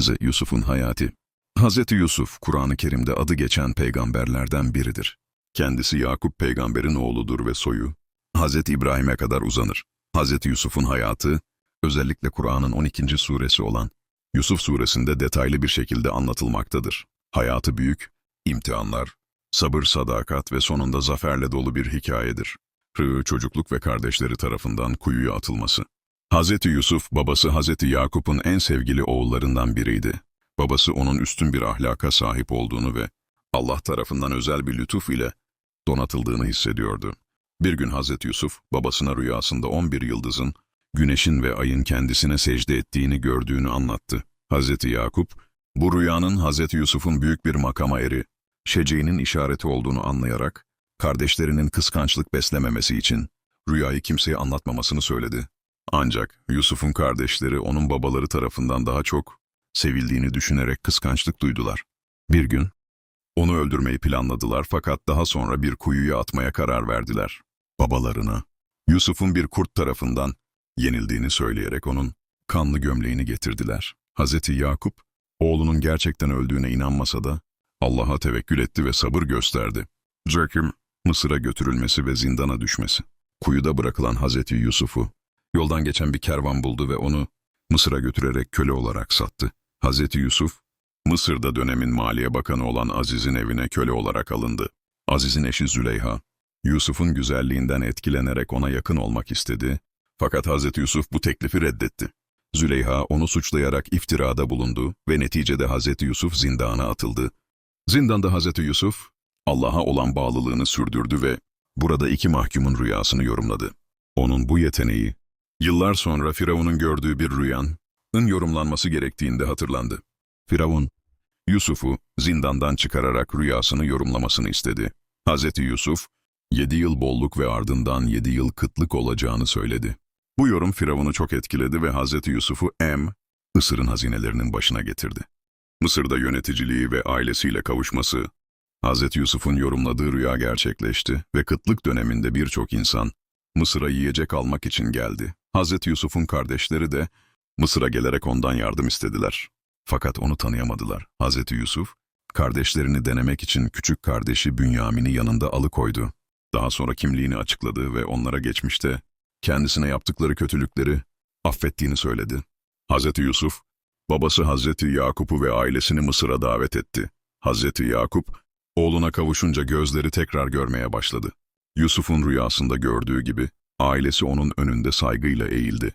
Kızı Yusuf'un hayatı. Hz. Yusuf, Kur'an-ı Kerim'de adı geçen peygamberlerden biridir. Kendisi Yakup peygamberin oğludur ve soyu Hz. İbrahim'e kadar uzanır. Hz. Yusuf'un hayatı, özellikle Kur'an'ın 12. suresi olan Yusuf suresinde detaylı bir şekilde anlatılmaktadır. Hayatı büyük, imtihanlar, sabır, sadakat ve sonunda zaferle dolu bir hikayedir. Rığı çocukluk ve kardeşleri tarafından kuyuya atılması. Hz. Yusuf, babası Hz. Yakup'un en sevgili oğullarından biriydi. Babası onun üstün bir ahlaka sahip olduğunu ve Allah tarafından özel bir lütuf ile donatıldığını hissediyordu. Bir gün Hz. Yusuf, babasına rüyasında 11 yıldızın, güneşin ve ayın kendisine secde ettiğini gördüğünü anlattı. Hz. Yakup, bu rüyanın Hz. Yusuf'un büyük bir makama eri, şeceğinin işareti olduğunu anlayarak, kardeşlerinin kıskançlık beslememesi için rüyayı kimseye anlatmamasını söyledi. Ancak Yusuf'un kardeşleri onun babaları tarafından daha çok sevildiğini düşünerek kıskançlık duydular. Bir gün onu öldürmeyi planladılar fakat daha sonra bir kuyuya atmaya karar verdiler. Babalarına Yusuf'un bir kurt tarafından yenildiğini söyleyerek onun kanlı gömleğini getirdiler. Hazreti Yakup, oğlunun gerçekten öldüğüne inanmasa da Allah'a tevekkül etti ve sabır gösterdi. Zerkim, Mısır'a götürülmesi ve zindana düşmesi. Kuyuda bırakılan Hazreti Yusuf'u yoldan geçen bir kervan buldu ve onu Mısır'a götürerek köle olarak sattı. Hazreti Yusuf, Mısır'da dönemin Maliye Bakanı olan Aziz'in evine köle olarak alındı. Aziz'in eşi Züleyha, Yusuf'un güzelliğinden etkilenerek ona yakın olmak istedi. Fakat Hazreti Yusuf bu teklifi reddetti. Züleyha onu suçlayarak iftirada bulundu ve neticede Hazreti Yusuf zindana atıldı. Zindanda Hazreti Yusuf, Allah'a olan bağlılığını sürdürdü ve burada iki mahkumun rüyasını yorumladı. Onun bu yeteneği, yıllar sonra Firavun'un gördüğü bir rüyanın yorumlanması gerektiğinde hatırlandı. Firavun, Yusuf'u zindandan çıkararak rüyasını yorumlamasını istedi. Hazreti Yusuf, yedi yıl bolluk ve ardından yedi yıl kıtlık olacağını söyledi. Bu yorum Firavun'u çok etkiledi ve Hazreti Yusuf'u Em, Mısır'ın hazinelerinin başına getirdi. Mısır'da yöneticiliği ve ailesiyle kavuşması, Hazreti Yusuf'un yorumladığı rüya gerçekleşti ve kıtlık döneminde birçok insan Mısır'a yiyecek almak için geldi. Hazreti Yusuf'un kardeşleri de Mısır'a gelerek ondan yardım istediler. Fakat onu tanıyamadılar. Hazreti Yusuf, kardeşlerini denemek için küçük kardeşi Bünyamin'i yanında alıkoydu. Daha sonra kimliğini açıkladı ve onlara geçmişte kendisine yaptıkları kötülükleri affettiğini söyledi. Hazreti Yusuf, babası Hazreti Yakup'u ve ailesini Mısır'a davet etti. Hazreti Yakup, oğluna kavuşunca gözleri tekrar görmeye başladı. Yusuf'un rüyasında gördüğü gibi, ailesi onun önünde saygıyla eğildi.